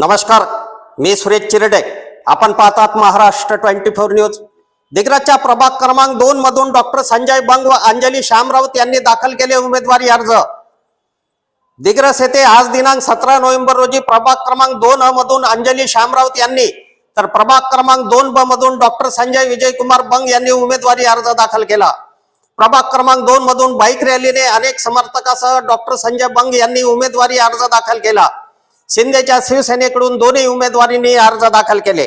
नमस्कार मी सुरेश चिरडे. आपण पाहतात महाराष्ट्र ट्वेंटी फोर न्यूज. दिग्रजच्या प्रभाग क्रमांक दोन मधून डॉक्टर संजय बंग व अंजली श्यामरावत यांनी दाखल केले उमेदवारी अर्ज. दिग्रस येथे आज दिनांक सतरा नोव्हेंबर रोजी प्रभाग क्रमांक दोन अ मधून अंजली श्यामरावत यांनी तर प्रभाग क्रमांक दोन ब मधून डॉक्टर संजय विजयकुमार बंग यांनी उमेदवारी अर्ज दाखल केला. प्रभाग क्रमांक दोन मधून बाईक रॅलीने अनेक समर्थकासह डॉक्टर संजय बंग यांनी उमेदवारी अर्ज दाखल केला. शिंदेच्या शिवसेनेकडून दोन्ही उमेदवारींनी अर्ज दाखल केले.